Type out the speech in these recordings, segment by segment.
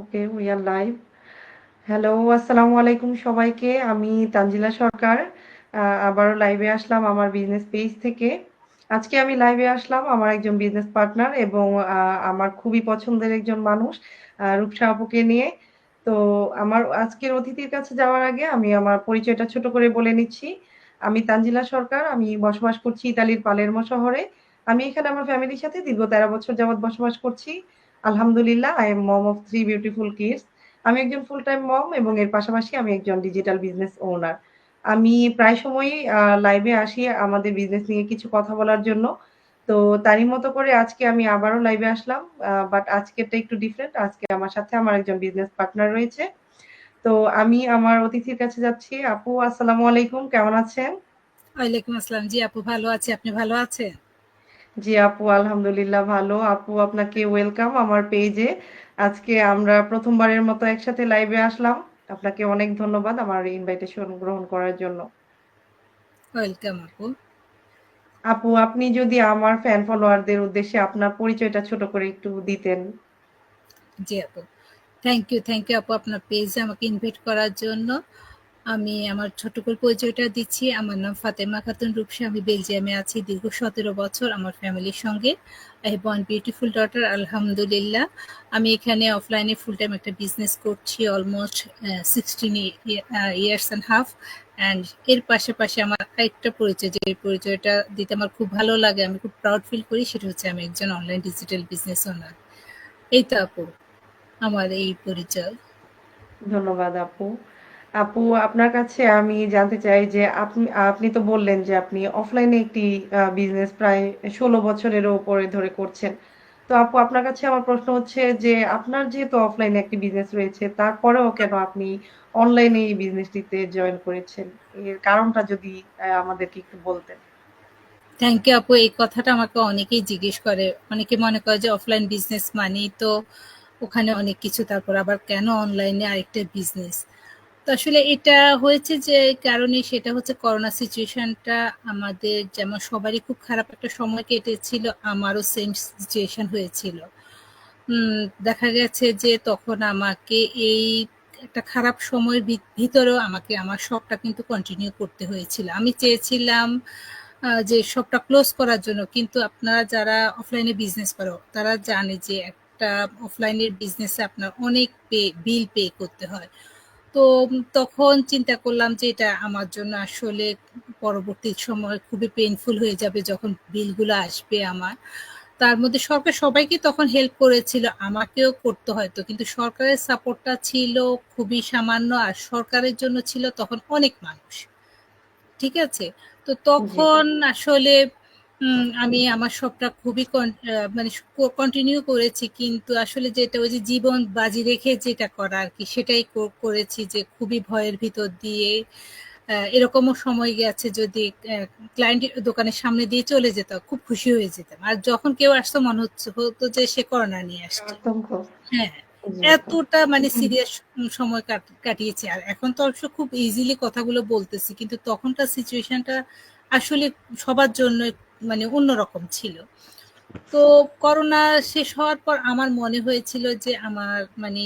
Okay we are live hello আসসালামু আলাইকুম সবাইকে। আমি তানজিলা সরকার। আবারও লাইভে আসলাম আমার বিজনেস পেজ থেকে। আজকে আমি লাইভে আসলাম আমার একজন বিজনেস পার্টনার এবং আমার খুবই পছন্দের একজন মানুষ রূপসা আপুকে নিয়ে। তো আমার আজকের অতিথির কাছে যাওয়ার আগে আমি আমার পরিচয়টা ছোট করে বলে নিচ্ছি। আমি তানজিলা সরকার, আমি বসবাস করছি ইতালির পালেরমো শহরে। আমি এখানে আমার ফ্যামিলির সাথে দীর্ঘ তেরো বছর যাবৎ বসবাস করছি। আলহামদুলিল্লাহ I am mom of three beautiful kids আমি একজন ফুল টাইম মম এবং এর পাশাপাশি আমি একজন ডিজিটাল বিজনেস ওনার আমি প্রায় সময়ই লাইভে আসি আমাদের বিজনেস নিয়ে কিছু কথা বলার জন্য। তো তারই মতো করে আজকে আমি আবারও লাইভে আসলাম বাট আজকেরটা একটু ডিফারেন্ট আজকে আমার সাথে আমার একজন বিজনেস পার্টনার রয়েছে। তো আমি আমার অতিথির কাছে যাচ্ছি। আপু, আসসালামু আলাইকুম, কেমন আছেন? ওয়ালাইকুম আসসালাম। জি, আপু, ভালো আছি। আপনি ভালো আছেন? জি আপু আলহামদুলিল্লাহ ভালো। আপু আপনাকে ওয়েলকাম আমার পেজে আজকে আমরা প্রথমবারের মতো একসাথে লাইভে আসলাম। আপনাকে অনেক ধন্যবাদ আমার ইনভাইটেশন গ্রহণ করার জন্য। ওয়েলকাম আপু। আপু আপনি যদি আমার ফ্যান ফলোয়ারদের উদ্দেশ্যে আপনার পরিচয়টা ছোট করে একটু দিতেন। জি আপু। থ্যাংক ইউ থ্যাংক ইউ আপু আপনার পেজে আমাকে ইনভাইট করার জন্য। আমি আমার ছোট করে পরিচয়টা দিচ্ছি। আমার নাম ফাতেমা খাতুন রূপসী। আমি বেলজিয়ামে আছি দীর্ঘ সতেরো বছর আমার ফ্যামিলির সঙ্গে। ওয়ান বিউটিফুল ডটার আলহামদুলিল্লাহ। আমি এখানে অফলাইনে ফুল টাইম একটা বিজনেস করছি almost sixteen years and half and এর পাশাপাশি আমার আরেকটা পরিচয়, যে পরিচয়টা দিতে আমার খুব ভালো লাগে, আমি খুব প্রাউড ফিল করি, সেটা হচ্ছে আমি একজন অনলাইন ডিজিটাল বিজনেস ওনার এই তো আপু, আমার এই পরিচয়। ধন্যবাদ আপু। আপু, আপনার কাছে আমি জানতে চাই যে আপনি আপনি তো বললেন যে আপনি অফলাইনে একটি বিজনেস প্রায় ষোলো বছরেরও উপরে ধরে করছেন। তো আপু, আপনার কাছে আমার প্রশ্ন হচ্ছে যে আপনার যেহেতু অফলাইনে একটি বিজনেস রয়েছে, তারপরেও কেন আপনি অনলাইনে এই বিজনেসটিতে জয়েন করেছেন? এর কারণটা যদি আমাদেরকে একটু বলতেন। থ্যাংক ইউ আপু। এই কথাটা আমাকে অনেকেই জিজ্ঞেস করে। অনেকে মনে করে যে অফলাইন বিজনেস মানেই তো ওখানে অনেক কিছু, তারপর আবার কেন অনলাইনে আরেকটা বিজনেস তো আসলে এটা হয়েছে যে কারণে সেটা হচ্ছে করোনা সিচুয়েশনটা আমাদের যেমন সবারই খুব খারাপ একটা সময় কেটেছিল, আমারও সেম সিচুয়েশন হয়েছিল। দেখা গেছে যে তখন আমাকে এই একটা খারাপ সময়ের ভিতরেও আমাকে, আমার শপটা কিন্তু কন্টিনিউ করতে হয়েছিল। আমি চেয়েছিলাম যে শপটা ক্লোজ করার জন্য, কিন্তু আপনারা যারা অফলাইনে বিজনেস করো, তারা জানে যে একটা অফলাইনের বিজনেসে আপনার অনেক পে বিল পে করতে হয়। তো তখন চিন্তা করলাম যে এটা আমার জন্য আসলে পরবর্তী সময় খুবই পেইনফুল হয়ে যাবে যখন বিলগুলো আসবে আমার। তার মধ্যে সরকার সবাইকে তখন হেল্প করেছিল আমাকেও করতে হয়তো কিন্তু সরকারের সাপোর্টটা ছিল খুবই সামান্য আর সরকারের জন্য ছিল তখন অনেক মানুষ। ঠিক আছে? তো তখন আসলে আমি আমার সবটা খুবই মানে কন্টিনিউ করেছি কিন্তু আসলে যেটা ওই যে জীবন বাজি রেখে যেটা করা আর কি সেটাই করেছি যে খুবই ভয়ের ভিতর দিয়ে এরকমও সময় গেছে যদি ক্লায়েন্ট দোকানের সামনে দিয়ে চলে যেত খুব খুশি হয়ে যেতাম। আর যখন কেউ আসতো মনে হচ্ছে হতো যে সে করোনা নিয়ে আসছে। হ্যাঁ এতটা মানে সিরিয়াস সময় কাটিয়েছি। আর এখন তো অবশ্য খুব ইজিলি কথাগুলো বলতেছি কিন্তু তখনকার সিচুয়েশনটা আসলে সবার জন্য মানে অন্যরকম ছিল। তো করোনা শেষ হওয়ার পর আমার মনে হয়েছিল যে আমার মানে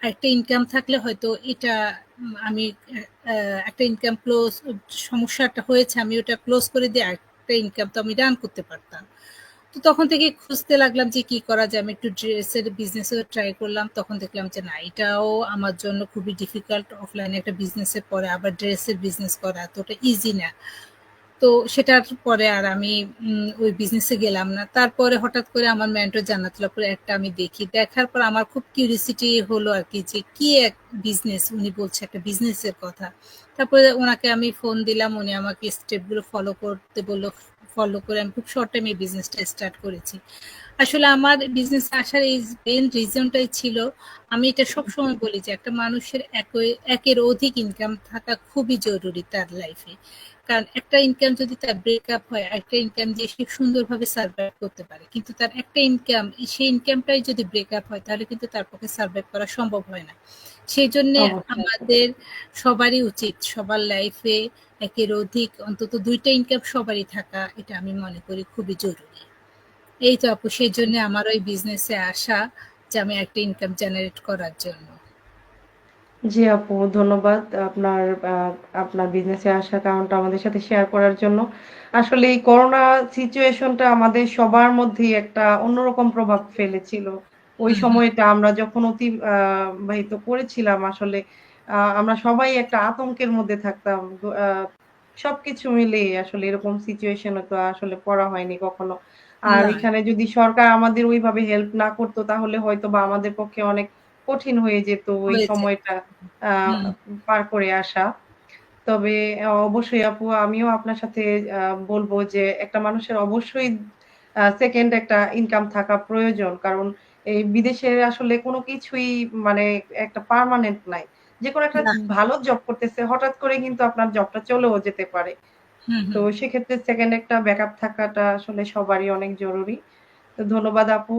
একটা ইনকাম থাকলে হয়তো এটা আমি একটা ইনকাম ক্লোজ সমস্যাটা হয়েছে, আমি ওটা ক্লোজ করে দিয়ে একটা ইনকাম তো আমি রান করতে পারতাম। তো তখন থেকে খুঁজতে লাগলাম যে কি করা যায়, আমি একটু ড্রেসের বিজনেসও ট্রাই করলাম, তখন দেখলাম যে না, এটাও আমার জন্য খুবই ডিফিকাল্ট অফলাইনে একটা বিজনেসের পরে আবার ড্রেসের বিজনেস করা এতটা ইজি না। তো সেটার পরে আর আমি ওই বিজনেসে গেলাম না। তারপরে হঠাৎ করে আমার মেন্টর জান্নাতুল্লাহ পরে একটা আমি দেখি। দেখার পর আমার খুব কিউরিসিটি হলো আর কি যে কি এক বিজনেস উনি বলছে একটা বিজনেসের কথা। তারপরে ওনাকে আমি ফোন দিলাম, উনি আমাকে স্টেপগুলো ফলো করতে বলল ফলো করে আমি খুব শর্ট টাইম বিজনেসটা স্টার্ট করেছি। আসলে আমার বিজনেস আসার এই মেন রিজনটাই ছিল, আমি এটা সবসময় বলি যে একটা মানুষের একের অধিক ইনকাম থাকা খুবই জরুরি তার লাইফে কারণ একটা ইনকাম যদি তার ব্রেকআপ হয় একটা ইনকাম দিয়ে সে সুন্দরভাবে সার্ভাইভ করতে পারে। কিন্তু তার একটা ইনকাম সেই ইনকামটাই যদি ব্রেকআপ হয় তাহলে কিন্তু তার পক্ষে সার্ভাইভ করা সম্ভব হয় না। সেই জন্য আমাদের সবারই উচিত সবার লাইফে একের অধিক অন্তত দুইটা ইনকাম সবারই থাকা এটা আমি মনে করি খুবই জরুরি। এই তো আপু সেই জন্য আমার ওই বিজনেসে আসা যে আমি একটা ইনকাম জেনারেট করার জন্য। জি আপু ধন্যবাদ আপনার আহ, আপনার বিজনেসে আসার কারণটা আমাদের সাথে শেয়ার করার জন্য। আসলে এই করোনা সিচুয়েশনটা আমাদের সবার মধ্যেই একটা অন্যরকম প্রভাব ফেলেছিল। ওই সময়টা আমরা যখন অতিবাহিত করেছিলাম আসলে আহ, আমরা সবাই একটা আতঙ্কের মধ্যে থাকতাম। আহ, সবকিছু মিলিয়ে আসলে এরকম সিচুয়েশনে তো আসলে পড়া হয়নি কখনো। আর এখানে যদি সরকার আমাদের ওইভাবে হেল্প না করতো তাহলে হয়তো বা আমাদের পক্ষে অনেক কঠিন হয়ে যেত ওই সময়টা পার করে আসা। তবে অবশ্যই আপু আমিও আপনার সাথে বলব যে একটা মানুষের অবশ্যই সেকেন্ড একটা ইনকাম থাকা প্রয়োজন। কারণ এই বিদেশে আসলে কোনো কিছুই মানে একটা পার্মানেন্ট নাই। যে কোনো একটা ভালো জব করতেছে হঠাৎ করে কিন্তু আপনার জবটা চলেও যেতে পারে। তো সেক্ষেত্রে সেকেন্ড একটা ব্যাকআপ থাকাটা আসলে সবারই অনেক জরুরি। ধন্যবাদ আপু।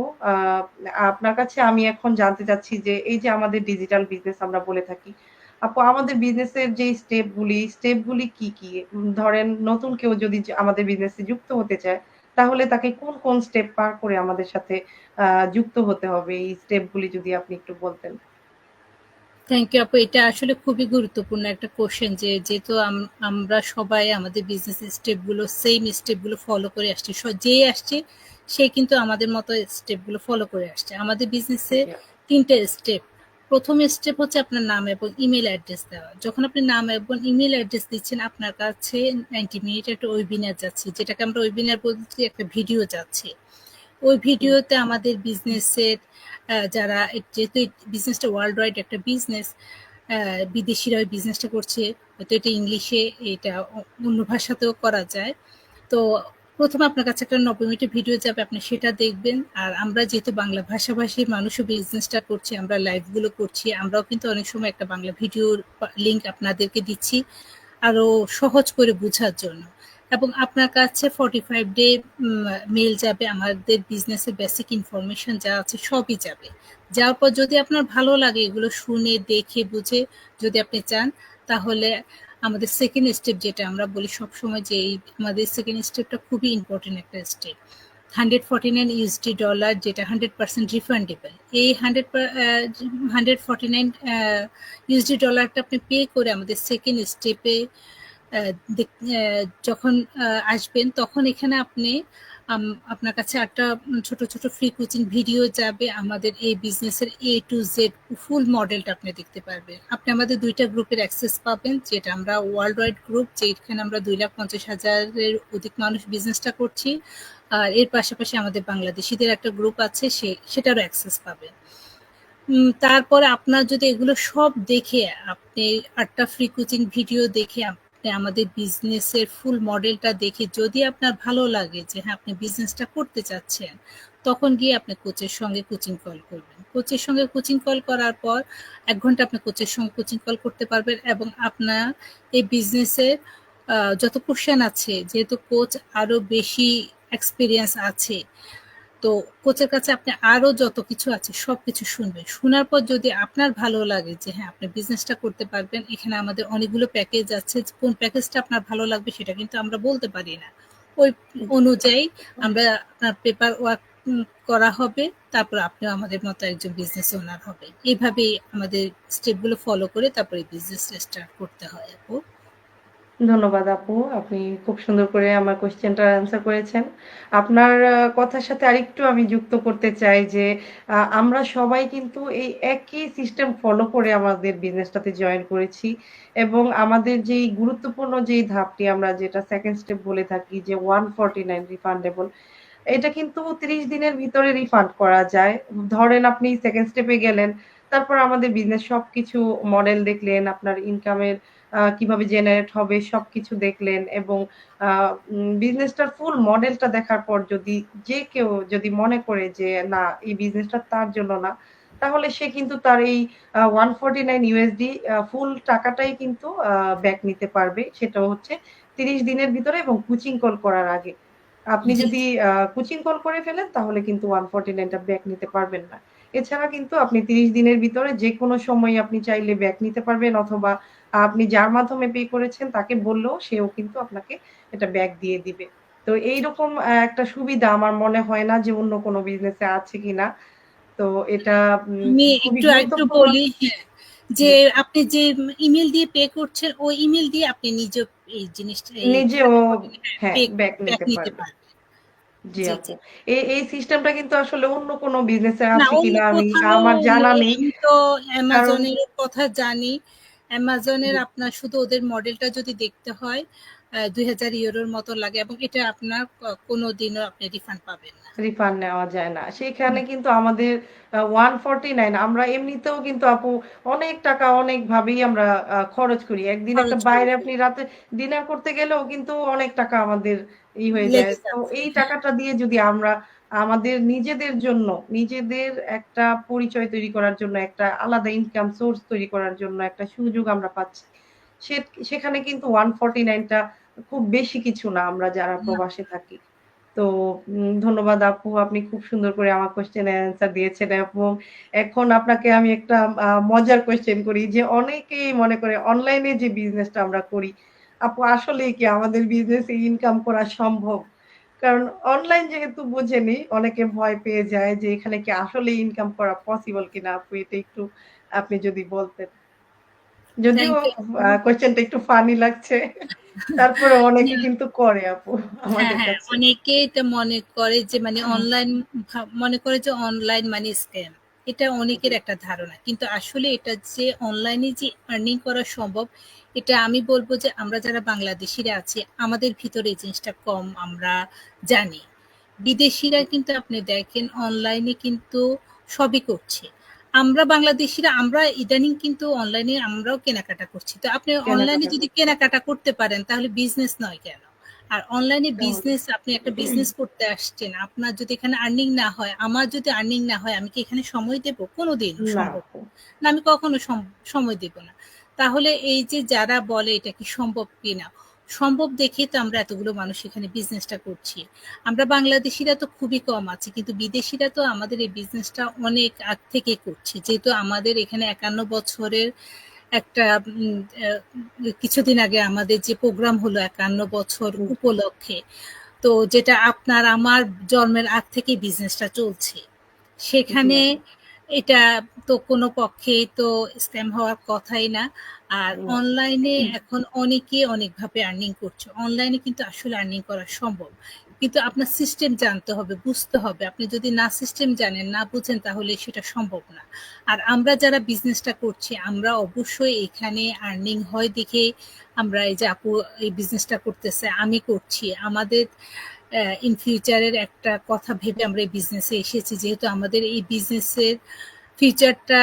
আপনার কাছে আমি এখন জানতে চাচ্ছি যে এই যে আমাদের ডিজিটাল বিজনেস আমরা বলে থাকি, আপু আমাদের বিজনেসের যে স্টেপগুলি স্টেপগুলি কি কি? ধরেন নতুন কেউ যদি আমাদের বিজনেসে যুক্ত হতে চায়, তাহলে তাকে কোন কোন স্টেপ পার করে আমাদের সাথে যুক্ত হতে হবে? এই স্টেপগুলি যদি আপনি একটু বলতেন। থ্যাংক ইউ আপু। এটা আসলে খুবই গুরুত্বপূর্ণ একটা কোশ্চেন যে যেহেতু আম- আমরা সবাই আমাদের বিজনেস স্টেপগুলো সেম স্টেপগুলো ফলো করে আসছি। যে আসছে সে কিন্তু আমাদের মতো স্টেপগুলো ফলো করে আসছে। আমাদের বিজনেসে তিনটে স্টেপ প্রথম স্টেপ হচ্ছে আপনার নাম এবং ইমেল অ্যাড্রেস দেওয়া। যখন আপনি নাম এবং ইমেল অ্যাড্রেস দিচ্ছেন আপনার কাছে নাইনটি মিনিট একটা ওয়েবিনার যাচ্ছে যেটাকে আমরা ওয়েবিনার বলছি একটা ভিডিও যাচ্ছে। ওই ভিডিওতে আমাদের বিজনেসের যারা যেহেতু বিজনেসটা ওয়ার্ল্ড ওয়াইড একটা বিজনেস বিদেশিরা ওই বিজনেসটা করছে, হয়তো এটা ইংলিশে, এটা অন্য ভাষাতেও করা যায়। তো প্রথমে আপনার কাছে একটা নব্বই মিনিটের ভিডিও যাবে, আপনি সেটা দেখবেন। আর আমরা যেহেতু বাংলা ভাষাভাষী, মানুষও বিজনেসটা করছি, আমরা লাইভগুলো করছি, আমরাও কিন্তু অনেক সময় একটা বাংলা ভিডিওর লিঙ্ক আপনাদেরকে দিচ্ছি আরও সহজ করে বোঝার জন্য। এবং আপনার কাছে ফর্টি ফাইভ ডে মেল যাবে, আমাদের বিজনেসের বেসিক ইনফরমেশন যা আছে সবই যাবে। যাওয়ার পর যদি আপনার ভালো লাগে এগুলো শুনে, দেখে, বুঝে যদি আপনি চান, তাহলে আমাদের সেকেন্ড স্টেপ যেটা আমরা বলি সবসময় যে এই আমাদের সেকেন্ড স্টেপটা খুবই ইম্পর্টেন্ট একটা step hundred forty nine USD dollar যেটা হান্ড্রেড পার্সেন্ট রিফান্ডেবল এই hundred hundred forty nine USD ডলারটা আপনি পে করে আমাদের সেকেন্ড স্টেপে যখন আসবেন, তখন এখানে আপনি আপনার কাছে একটা ছোট ছোট ফ্রি কোচিং ভিডিও যাবে। আমাদের এই বিজনেসের এ টু জেড ফুল মডেলটা আপনি দেখতে পারবেন। আপনি আমাদের দুইটা গ্রুপের অ্যাক্সেস পাবেন, যেটা আমরা ওয়ার্ল্ড ওয়াইড গ্রুপ যেখানে আমরা দুই লাখ পঞ্চাশ হাজারের অধিক মানুষ বিজনেসটা করছি। আর এর পাশাপাশি আমাদের বাংলাদেশিদের একটা গ্রুপ আছে, সে, সেটারও অ্যাক্সেস পাবেন। তারপরে আপনার যদি এগুলো সব দেখে আপনি আটটা ফ্রি কোচিং ভিডিও দেখে আমাদের বিজনেসের ফুল মডেলটা দেখে যদি আপনার ভালো লাগে যে হ্যাঁ আপনি বিজনেসটা করতে চাচ্ছেন, তখন গিয়ে আপনি কোচের সঙ্গে কোচিং কল করবেন। কোচের সঙ্গে কোচিং কল করার পর এক ঘণ্টা আপনি কোচের সঙ্গে কোচিং কল করতে পারবেন এবং আপনার এই বিজনেসের যত কোশ্চেন আছে, যেহেতু কোচ আরও বেশি এক্সপিরিয়েন্স আছে তো কোচের কাছে আপনি আরও যত কিছু আছে সবকিছু শুনবেন। শোনার পর যদি আপনার ভালো লাগে যে হ্যাঁ আপনি বিজনেসটা করতে পারবেন, এখানে আমাদের অনেকগুলো প্যাকেজ আছে কোন প্যাকেজটা আপনার ভালো লাগবে সেটা কিন্তু আমরা বলতে পারি না। ওই অনুযায়ী আমরা আপনার পেপার ওয়ার্ক করা হবে, তারপর আপনি আমাদের মতো একজন বিজনেস ওনার হবে এইভাবেই আমাদের স্টেপগুলো ফলো করে তারপরে বিজনেস স্টার্ট করতে হয়, আপু। ধন্যবাদ আপু, আপনি খুব সুন্দর করে আমার কোশ্চেনটার অ্যান্সার করেছেন। আপনার কথার সাথে আরেকটু আমি যুক্ত করতে চাই যে আমরা সবাই কিন্তু এই একই সিস্টেম ফলো করে আমাদের বিজনেসটাতে জয়েন করেছি এবং আমাদের যেই গুরুত্বপূর্ণ যেই ধাপটি আমরা যেটা সেকেন্ড স্টেপ বলে থাকি যে ওয়ান ফর্টি নাইন রিফান্ডেবল এটা কিন্তু ত্রিশ দিনের ভিতরে রিফান্ড করা যায়। ধরেন আপনি সেকেন্ড স্টেপে গেলেন, তারপর আমাদের বিজনেস সবকিছু মডেল দেখলেন, আপনার ইনকামের কীভাবে জেনারেট হবে সব কিছু দেখলেন এবং বিজনেসটার ফুল মডেলটা দেখার পর যদি যে কেউ যদি মনে করে যে না, এই বিজনেসটা তার জন্য না, তাহলে সে কিন্তু তার এই one forty nine USD full টাকাটাই কিন্তু ব্যাক নিতে পারবে। সেটা হচ্ছে তিরিশ দিনের ভিতরে এবং কোচিং কল করার আগে। আপনি। যদি কোচিং কল করে ফেলেন তাহলে কিন্তু ওয়ান ফোরটি নাইনটা ব্যাক নিতে পারবেন না। এছাড়া কিন্তু আপনি তিরিশ দিনের ভিতরে যে কোনো সময় আপনি চাইলে ব্যাক নিতে পারবেন অথবা আপনি যার মাধ্যমে পে করেছেন তাকে বললেও সেও কিন্তু আপনাকে এটা ব্যাক দিয়ে দিবে। তো এইরকম একটা সুবিধা আমার মনে হয় না যে অন্য কোনো বিজনেসে আছে কিনা। তো এটা আমি একটু একটু বলি হ্যাঁ, যে আপনি যে ইমেল দিয়ে পে করছেন ওই ইমেল দিয়ে আপনি নিজে এই জিনিসটা নিজে নিজেও হ্যাঁ ব্যাক নিতে জি জি আপু। এই এই সিস্টেমটা কিন্তু আসলে অন্য কোন বিজনেসে আছে কিনা আমি আমার জানা নেই। তো অ্যামাজনের কথা জানি। অ্যামাজনের আপনার শুধু ওদের মডেলটা যদি দেখতে হয় দুই হাজার ইউরোর মতো লাগে এবং এটা আপনার কোনো দিনও আপনি রিফান্ড পাবেন না। রিফান্ড নেওয়া যায় না। সেখানে কিন্তু আমাদের ওয়ান ফর্টি নাইন আমরা এমনিতেও কিন্তু আপু অনেক টাকা অনেক ভাবেই আমরা খরচ করি। একদিন একটা বাইরে আপনি রাতে ডিনার করতে গেলেও কিন্তু অনেক টাকা আমাদের ই হয়ে যায়। তো এই টাকাটা দিয়ে যদি আমরা আমাদের নিজেদের জন্য নিজেদের একটা পরিচয় তৈরি করার জন্য একটা আলাদা ইনকাম সোর্স তৈরি করার জন্য একটা সুযোগ আমরা পাচ্ছি সেখানে কিন্তু ওয়ান ফর্টি নাইনটা খুব বেশি কিছু না আমরা যারা প্রবাসে থাকি। তো ধন্যবাদ আপু আপনি খুব সুন্দর করে আমার কোশ্চেনের অ্যান্সার দিয়েছেন এবং এখন আপনাকে আমি একটা মজার কোয়েশ্চেন করি যে অনেকেই মনে করে অনলাইনে যে বিজনেসটা আমরা করি আপু আসলে কি আমাদের বিজনেসে ইনকাম করা সম্ভব? কারণ অনলাইন যেহেতু বোঝেনি অনেকে ভয় পেয়ে যায় যে এখানে কি আসলে ইনকাম করা পসিবল কিনা আপু? এটা একটু আপনি যদি বলতেন। যদিও থ্যাংক কোশ্চেনটা একটু ফানি লাগছে। তারপরে অনেকে কিন্তু করে আপু হ্যাঁ আমাদের হ্যাঁ কাছে। অনেকে এটা মনে করে যে মানে অনলাইন মনে করে যে অনলাইন মানে স্ক্যাম এটা অনেকের একটা ধারণা। কিন্তু আসলে এটা যে অনলাইনে যে আর্নিং করা সম্ভব এটা আমি বলব যে আমরা যারা বাংলাদেশিরা আছি আমাদের ভিতরে এই জিনিসটা কম আমরা জানি। বিদেশিরা কিন্তু আপনি দেখেন অনলাইনে কিন্তু সবই করছে। আমরা বাংলাদেশিরা আমরা ইদানিং কিন্তু অনলাইনে আমরাও কেনাকাটা করছি। তো আপনি অনলাইনে যদি কেনাকাটা করতে পারেন তাহলে বিজনেস নয় কেন? আর অনলাইনে বিজনেস আপনি একটা বিজনেস করতে আসছেন আপনার যদি এখানে আর্নিং না হয় আমার যদি আর্নিং না হয় আমি কি এখানে সময় দেব? কোনোদিন না। সম্ভব না আমি কখনো সম- সময় দেব না। তাহলে এই যে যারা বলে এটা কি সম্ভব কিনা সম্ভব দেখে তো আমরা এতগুলো মানুষ এখানে বিজনেসটা করছি। আমরা বাংলাদেশিরা তো খুবই কম আছে কিন্তু বিদেশিরা তো আমাদের এই বিজনেসটা অনেক আগ থেকে করছে। যেহেতু আমাদের এখানে একান্ন বছরের একটা কিছুদিন আগে আমাদের যে প্রোগ্রাম হলো একান্ন বছর উপলক্ষে তো যেটা আপনার আমার জন্মের আগ থেকে বিজনেসটা চলছে। সেখানে এটা তো কোনো পক্ষেই তো স্ক্যাম হওয়ার কথাই না। আর অনলাইনে এখন অনেকে অনেকভাবে আর্নিং করছে। অনলাইনে কিন্তু আসলে আর্নিং করা সম্ভব। কিন্তু আপনার সিস্টেম জানতে হবে বুঝতে হবে। আপনি যদি না সিস্টেম জানেন না বুঝেন তাহলে সেটা সম্ভব না। আর আমরা যারা বিজনেসটা করছি আমরা অবশ্যই এখানে আর্নিং হয় দেখে আমরা এই যে আপু এই বিজনেসটা করতেছে আমি করছি। আমাদের ইন ফিউচারের একটা কথা ভেবে আমরা এই বিজনেসে এসেছি। যেহেতু আমাদের এই বিজনেসের ফিউচারটা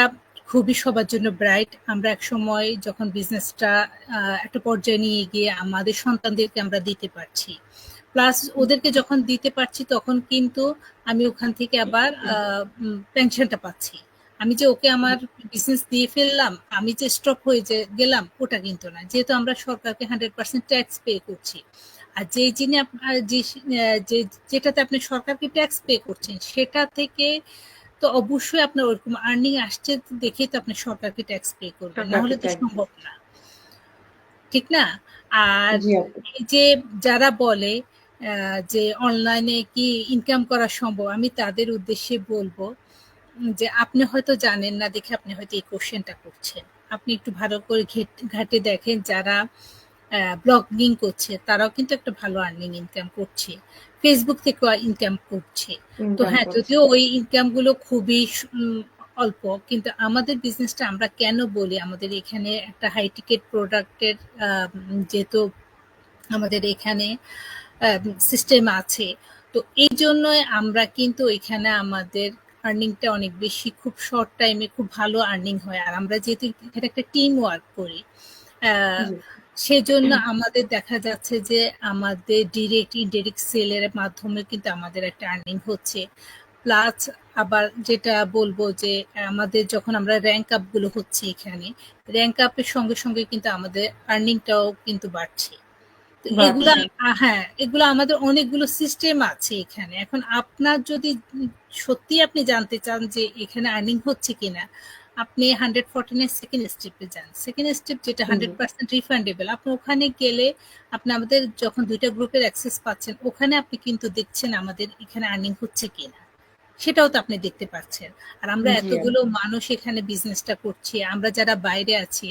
খুবই সবার জন্য ব্রাইট আমরা এক সময় যখন বিজনেসটা একটা পর্যায়ে নিয়ে গিয়ে আমাদের সন্তানদেরকে আমরা দিতে পারছি। প্লাস ওদেরকে যখন দিতে পারছি, তখন কিন্তু আমি ওখান থেকে আবার পেনশনটা পাচ্ছি। আমি যে ওকে আমার বিজনেস দিয়ে ফেললাম, আমি যে স্টপ হয়ে যে গেলাম, ওটা কিন্তু না। যেহেতু আমরা সরকারকে হান্ড্রেড পার্সেন্ট ট্যাক্স পে করছি। আর যে জিনিস আপনার যে যেটাতে আপনি সরকারকে ট্যাক্স পে করছেন, সেটা থেকে তো অবশ্যই আপনার ওরকম আর্নিং আসছে দেখে তো আপনি সরকারকে ট্যাক্স পে করবেন না হলে তো সম্ভব না। ঠিক না? আর যে যারা বলে যে অনলাইনে কি ইনকাম করা সম্ভব আমি তাদের উদ্দেশ্যে বলব যে আপনি হয়তো জানেন না দেখে আপনি হয়তো এই কোশ্চেনটা করছেন। আপনি একটু ভালো করে ঘাটে দেখেন যারা ব্লগিং করছে তারাও কিন্তু একটা ভালো আর্নিং ইনকাম করছে। ফেসবুক থেকেও ইনকাম করছে। তো হ্যাঁ যদিও ওই ইনকামগুলো খুবই অল্প কিন্তু আমাদের বিজনেসটা আমরা কেন বলি? আমাদের এখানে একটা হাই টিকেট প্রোডাক্টের যেহেতু আমাদের এখানে সিস্টেম আছে তো এই জন্য আমরা কিন্তু এখানে আমাদের আর্নিংটা অনেক বেশি খুব শর্ট টাইমে খুব ভালো আর্নিং হয়। আর আমরা যেহেতু এখানে একটা টিম ওয়ার্ক করি সেজন্য আমাদের দেখা যাচ্ছে যে আমাদের ডিরেক্ট ইনডিরেক্ট সেলের মাধ্যমে কিন্তু আমাদের একটা আর্নিং হচ্ছে। প্লাস আবার যেটা বলব যে আমাদের যখন আমরা র্যাঙ্ক আপগুলো হচ্ছে এখানে র্যাঙ্ক আপের সঙ্গে সঙ্গে কিন্তু আমাদের আর্নিংটাও কিন্তু বাড়ছে। এগুলো হ্যাঁ এগুলো আমাদের অনেকগুলো সিস্টেম আছে এখানে। এখন আপনার যদি সত্যি আপনি জানতে চান যে এখানে আর্নিং হচ্ছে কিনা আপনি হান্ড্রেড ফোরটিনের সেকেন্ড স্টেপে যান। সেকেন্ড স্টেপ যেটা হান্ড্রেড পার্সেন্ট রিফান্ডেবল আপনি ওখানে গেলে আপনি আমাদের যখন দুইটা গ্রুপের অ্যাক্সেস পাচ্ছেন ওখানে আপনি কিন্তু দেখছেন আমাদের এখানে আর্নিং হচ্ছে কিনা। সেটাও তো আপনি দেখতে পাচ্ছেন। আর আমরা এতগুলো মানুষ এখানে বিজনেসটা করছি আমরা যারা বাইরে আছি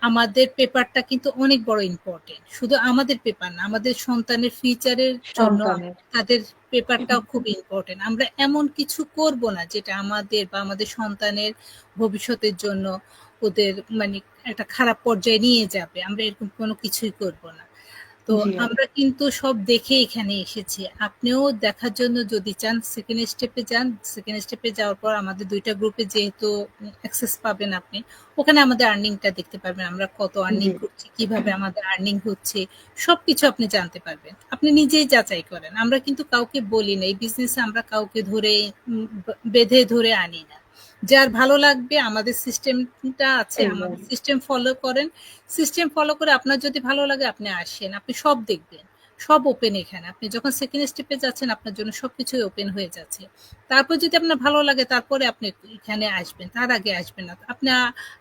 আমাদের পেপারটা কিন্তু অনেক বড় ইম্পর্টেন্ট শুধু আমাদের পেপার না আমাদের সন্তানের ফিউচারের জন্য তাদের পেপারটাও খুব ইম্পর্টেন্ট আমরা এমন কিছু করব না যেটা আমাদের বা আমাদের সন্তানের ভবিষ্যতের জন্য ওদের মানে একটা খারাপ পর্যায়ে নিয়ে যাবে। আমরা এরকম কোনো কিছুই করব না। তো আমরা কিন্তু সব দেখে এখানে এসেছি। আপনিও দেখার জন্য যদি চান সেকেন্ড স্টেপে যান সেকেন্ড স্টেপে যাওয়ার পর আমাদের দুইটা গ্রুপে যেহেতু অ্যাক্সেস পাবেন আপনি ওখানে আমাদের আর্নিংটা দেখতে পারবেন। আমরা কত আর্নিং করছি কীভাবে আমাদের আর্নিং হচ্ছে সবকিছু আপনি জানতে পারবেন। আপনি নিজেই যাচাই করেন। আমরা কিন্তু কাউকে বলি না এই বিজনেসে আমরা কাউকে ধরে বেঁধে ধরে আনি না। যার ভালো লাগবে আমাদের সিস্টেমটা আছে আমাদের সিস্টেম ফলো করেন। সিস্টেম ফলো করে আপনার যদি ভালো লাগে আপনি আসেন। আপনি সব দেখবেন সব ওপেন এখানে। আপনি যখন সেকেন্ড স্টেপে যাচ্ছেন আপনার জন্য সবকিছুই ওপেন হয়ে যাচ্ছে। তারপর যদি আপনার ভালো লাগে তারপরে আপনি এখানে আসবেন তার আগে আসবেন না। আপনি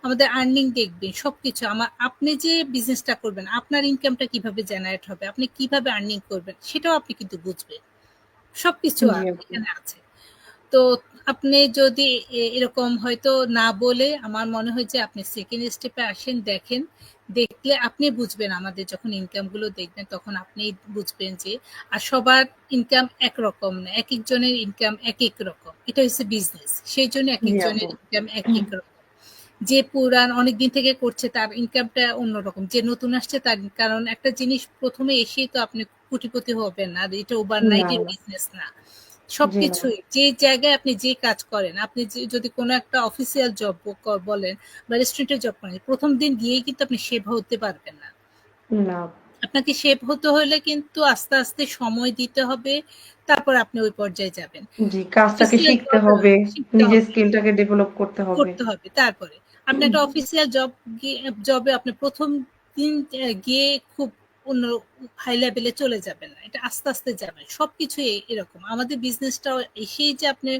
আমাদের আর্নিং দেখবেন সবকিছু। আমার আপনি যে বিজনেসটা করবেন আপনার ইনকামটা কীভাবে জেনারেট হবে আপনি কীভাবে আর্নিং করবেন সেটাও আপনি কিন্তু বুঝবেন। সবকিছু এখানে আছে। তো আপনি যদি এরকম হয়তো না বলে আমার মনে হয় যে আপনি সেকেন্ড স্টেপে আসেন দেখেন দেখলে আপনি বুঝবেন আমাদের যখন ইনকামগুলো দেখবেন তখন আপনি বুঝবেন যে আর সবার ইনকাম একরকম না এক একজনের ইনকাম এক এক রকম। এটা হচ্ছে বিজনেস সেই জন্য এক একজনের ইনকাম এক এক রকম। যে পুরান অনেক দিন থেকে করছে তার ইনকামটা অন্যরকম। যে নতুন আসছে তার কারণ একটা জিনিস প্রথমে এসেই তো আপনি কোটিপতি হবেন না এটা ওভারনাইটের বিজনেস না। সবকিছুই যে জায়গায় আপনি যে কাজ করেন আপনি যদি কোনো একটা অফিসিয়াল জব বলেন বা রেস্টুরেন্টে জব করেন প্রথম দিন গিয়েই কিন্তু আপনি সেভ হতে পারবেন না। আপনাকে শেপ হতে হলে কিন্তু আস্তে আস্তে সময় দিতে হবে তারপর আপনি ওই পর্যায়ে যাবেন। জি কাজটাকে শিখতে হবে নিজের স্কিলটাকে ডেভেলপ করতে হবে। করতে হবে তারপরে। আপনি একটা অফিসিয়াল জব জবে আপনি প্রথম দিন গিয়ে খুব অন্য হাই লেভেলে চলে যাবেন না। এটা আস্তে আস্তে যাবেন সবকিছু এরকম। আমাদের বিজনেসটাও এসেই যে আপনি,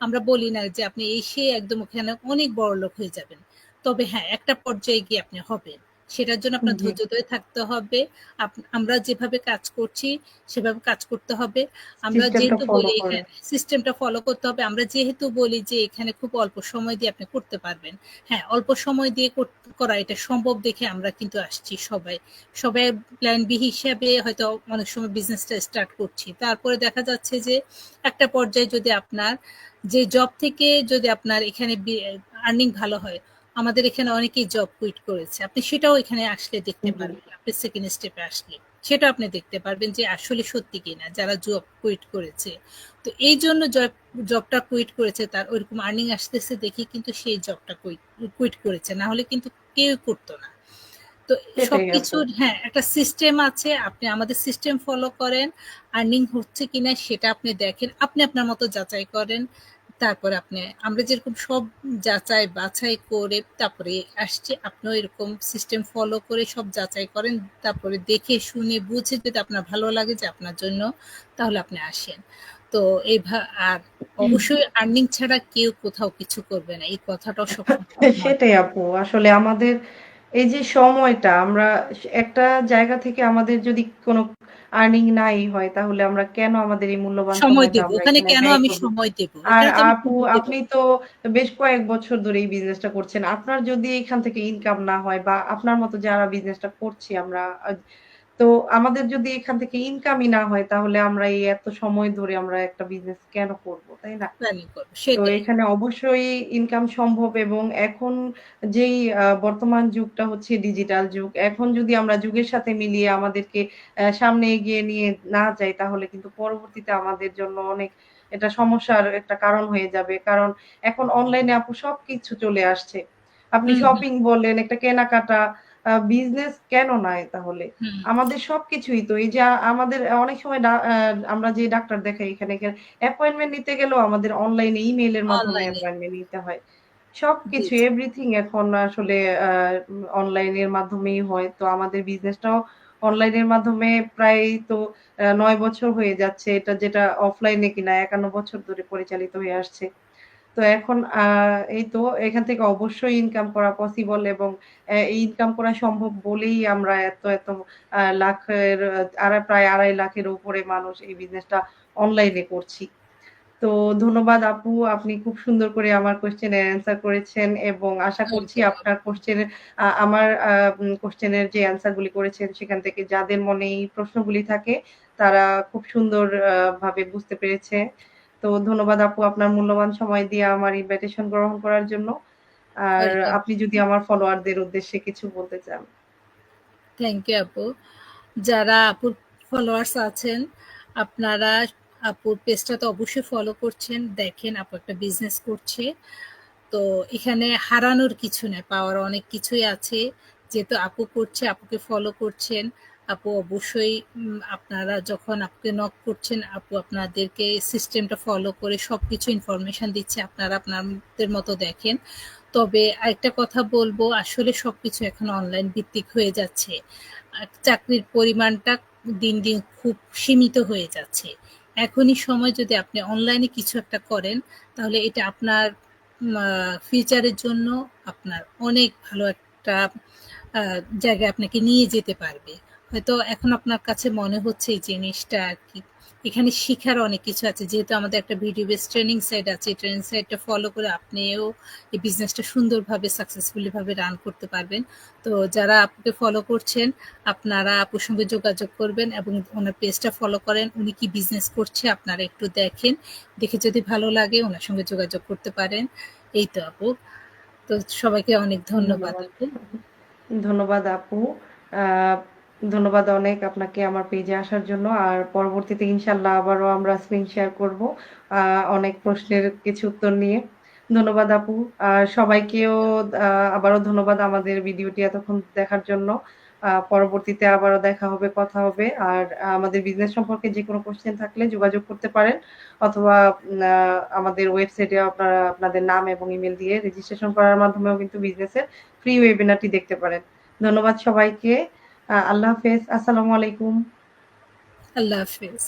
আমরা বলি না যে আপনি এসে একদম ওখানে অনেক বড় লোক হয়ে যাবেন। তবে হ্যাঁ একটা পর্যায়ে গিয়ে আপনি হবেন। সেটার জন্য আপনার ধৈর্য ধরে থাকতে হবে। আমরা যেভাবে কাজ করছি সেভাবে কাজ করতে হবে। আমরা যেহেতু বলি এখানে সিস্টেমটা ফলো করতে হবে। আমরা যেহেতু বলি যে এখানে খুব অল্প সময় দিয়ে আপনি করতে পারবেন। হ্যাঁ অল্প সময় দিয়ে করা এটা সম্ভব দেখে আমরা কিন্তু আসছি সবাই। সবাই প্ল্যান বি হিসাবে হয়তো অনেক সময় বিজনেসটা স্টার্ট করছি। তারপরে দেখা যাচ্ছে যে একটা পর্যায়ে যদি আপনার যে জব থেকে যদি আপনার এখানে আর্নিং ভালো হয় আমাদের এখানে অনেকেই জব কুইট করেছে। আপনি সেটাও এখানে আসলে দেখতে পারবেন। আপনি সেকেন্ড স্টেপে আসলে। সেটা আপনি দেখতে পারবেন যে আসলে সত্যি কিনা যারা জব কুইট করেছে। তো এই জন্য জব জবটা কুইট করেছে তার ওইরকম আর্নিং আসতেছে দেখি কিন্তু সেই জবটা কুইট করেছে। না হলে কিন্তু কেউ করতো না। তো সবকিছুর হ্যাঁ একটা সিস্টেম আছে। আপনি আমাদের সিস্টেম ফলো করেন। আর্নিং হচ্ছে কিনা সেটা আপনি দেখেন। আপনি আপনার মতো যাচাই করেন। তারপরে আপনি আমরা যেরকম সব যাচাই বাছাই করে তারপরে আসছে আপনিও এরকম সিস্টেম ফলো করে সব যাচাই করেন তারপরে দেখে শুনে বুঝে যদি আপনার ভালো লাগে যে আপনার জন্য তাহলে আপনি আসেন। তো এই আর অবশ্যই আর্নিং ছাড়া কেউ কোথাও কিছু করবে না এই কথাটাও সবসময় সেটাই আপু আসলে আমাদের এই যে সময়টা আমরা একটা জায়গা থেকে আমাদের যদি কোনো আর্নিং নাই হয় তাহলে আমরা কেন আমাদের এই মূল্যবান সময় দেব? ওখানে কেন আমি সময় দেব? আর আপু আপনি তো বেশ কয়েক বছর ধরে এই বিজনেসটা করছেন। আপনার যদি এখান থেকে ইনকাম না হয় বা আপনার মতো যারা বিজনেসটা করছি আমরা তো আমাদের যদি এখান থেকে ইনকামই না হয় তাহলে আমরা এই এত সময় ধরে আমরা একটা বিজনেস কেন করব তাই না? তো এখানে অবশ্যই ইনকাম সম্ভব এবং এখন যেই বর্তমান যুগটা হচ্ছে ডিজিটাল যুগ এখন যদি আমরা যুগের সাথে মিলিয়ে আমাদেরকে সামনে এগিয়ে নিয়ে না যাই তাহলে কিন্তু পরবর্তীতে আমাদের জন্য অনেক এটা সমস্যার একটা কারণ হয়ে যাবে। কারণ এখন অনলাইনে আপু সবকিছু চলে আসছে। আপনি শপিং বললেন একটা কেনাকাটা বিজনেস কেন নয় তাহলে? আমাদের সবকিছুই তো এই যে আমাদের অনেক সময় আহ, আমরা যে ডাক্তার দেখাই এখানে অ্যাপয়েন্টমেন্ট নিতে গেলেও আমাদের অনলাইনে ইমেইলের মাধ্যমে অ্যাপয়েন্টমেন্ট নিতে হয়। সবকিছু এভরিথিং এখন আসলে অনলাইনের মাধ্যমেই হয়। তো আমাদের বিজনেসটাও অনলাইনের মাধ্যমে প্রায় তো নয় বছর হয়ে যাচ্ছে। এটা যেটা অফলাইনে কিনা একান্ন বছর ধরে পরিচালিত হয়ে আসছে। তো এখন এই তো এখান থেকে অবশ্যই ইনকাম করা পসিবল এবং এই ইনকাম করা সম্ভব বলেই আমরা এত এত লাখের আড়াই প্রায় আড়াই লাখের উপরে মানুষ এই বিজনেসটা অনলাইনে করছি তো ধন্যবাদ আপু আপনি খুব সুন্দর করে আমার কোশ্চেনের অ্যান্সার করেছেন এবং আশা করছি আপনার কোশ্চেনের আমার কোশ্চেনের যে অ্যান্সার গুলি করেছেন সেখান থেকে যাদের মনে এই প্রশ্নগুলি থাকে তারা খুব সুন্দর ভাবে বুঝতে পেরেছে। তো ধন্যবাদ আপু আপনার মূল্যবান সময় দিয়ে আমার ইনভাইটেশন গ্রহণ করার জন্য। আর আপনি যদি আমার ফলোয়ারদের উদ্দেশ্যে কিছু বলতে চান। থ্যাংক ইউ আপু। যারা আপুর ফলোয়ার্স আছেন, আপনারা আপুর পেজটা তো অবশ্যই ফলো করছেন। দেখেন আপু একটা বিজনেস করছে। তো এখানে হারানোর কিছু নাই, পাওয়ার অনেক কিছুই আছে। যেহেতু আপু করছে, আপুকে ফলো করছেন। আপু অবশ্যই আপনারা যখন আপুকে নক করছেন, আপু আপনাদেরকে সিস্টেমটা ফলো করে সবকিছু ইনফরমেশন দিচ্ছে। আপনারা আপনাদের মতো দেখেন। তবে আরেকটা কথা বলব, আসলে সবকিছু এখন অনলাইন ভিত্তিক হয়ে যাচ্ছে। চাকরির পরিমাণটা দিন, দিন খুব সীমিত হয়ে যাচ্ছে। এখনই সময় যদি আপনি অনলাইনে কিছু একটা করেন, তাহলে এটা আপনার ফিউচারের জন্য আপনার অনেক ভালো একটা জায়গায় আপনাকে নিয়ে যেতে পারবে। হয়তো এখন আপনার কাছে মনে হচ্ছে এই জিনিসটা আর কি এখানে শিখার অনেক কিছু আছে। যেহেতু আমাদের একটা ভিডিও বেস ট্রেনিং সাইট আছে। এই ট্রেনিং সাইটটা ফলো করে আপনিও এই বিজনেসটা সুন্দরভাবে সাকসেসফুলি ভাবে রান করতে পারবেন। তো যারা আপুকে ফলো করছেন, আপনারা আপুর সঙ্গে যোগাযোগ করবেন এবং ওনার পেজটা ফলো করেন। উনি কি বিজনেস করছে আপনারা একটু দেখেন। দেখে যদি ভালো লাগে ওনার সঙ্গে যোগাযোগ করতে পারেন। এই তো আপু। তো সবাইকে অনেক ধন্যবাদ। আপু। ধন্যবাদ আপু। ধন্যবাদ অনেক আপনাকে আমার পেজে আসার জন্য। আর পরবর্তীতে ইনশাআল্লাহ আবারও আমরা স্ক্রিন শেয়ার করব। অনেক প্রশ্নের কিছু উত্তর নিয়ে। ধন্যবাদ আপু। আর সবাইকেও আবারও ধন্যবাদ আমাদের ভিডিওটি এতক্ষণ দেখার জন্য। পরবর্তীতে আবারও দেখা হবে, কথা হবে। আর আমাদের বিজনেস সম্পর্কে যেকোনো কোয়েশ্চেন থাকলে যোগাযোগ করতে পারেন। অথবা আমাদের ওয়েবসাইটে আপনারা আপনাদের নাম এবং ইমেইল দিয়ে রেজিস্ট্রেশন করার মাধ্যমেও কিন্তু বিজনেসের ফ্রি ওয়েবিনারটি দেখতে পারেন। ধন্যবাদ সবাইকে। আল্লাহ হাফেজ। আসসালামু আলাইকুম। আল্লাহ হাফেজ।